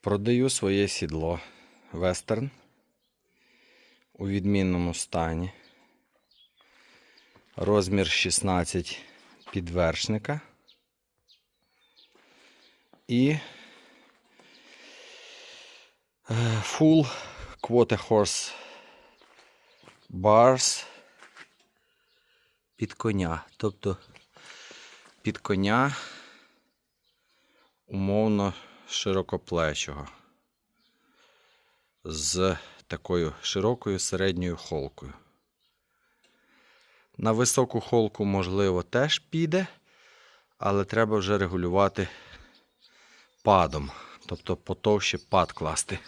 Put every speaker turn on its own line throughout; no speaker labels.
Продаю своє сідло вестерн у відмінному стані. Розмір 16 підвершника. І е, Full Quarter Horse Bars під коня. Тобто під коня умовно широкоплечого. З такою широкою середньою холкою. На високу холку, можливо, теж піде, але треба вже регулювати падом, тобто потовще пад класти.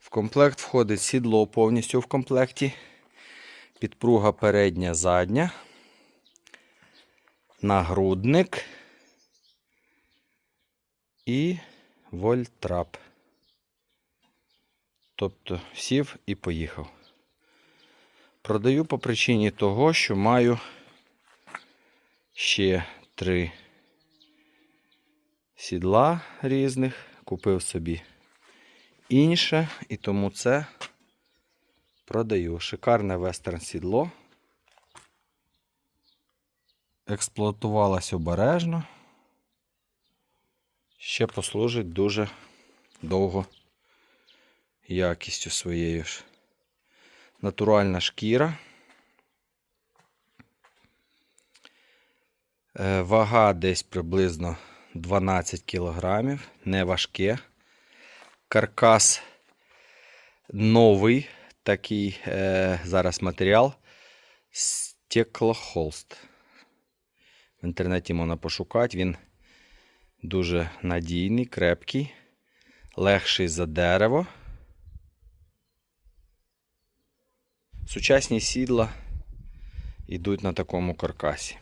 В комплект входить сідло повністю в комплекті, підпруга передня, задня, нагрудник і вольтрап. Тобто сів і поїхав. Продаю по причині того, що маю ще три сідла різних. Купив собі інше, і тому це продаю. Шикарне вестерн сідло. Експлуатувалось обережно. Ще послужить дуже довго якістю своєю ж. Натуральна шкіра. Е, Вага десь приблизно 12 кг, не важке. Каркас новий такий е, зараз матеріал. Стеклохолст. В інтернеті можна пошукати. Він дуже надійний, крепкий, легший за дерево. Сучасні сідла йдуть на такому каркасі.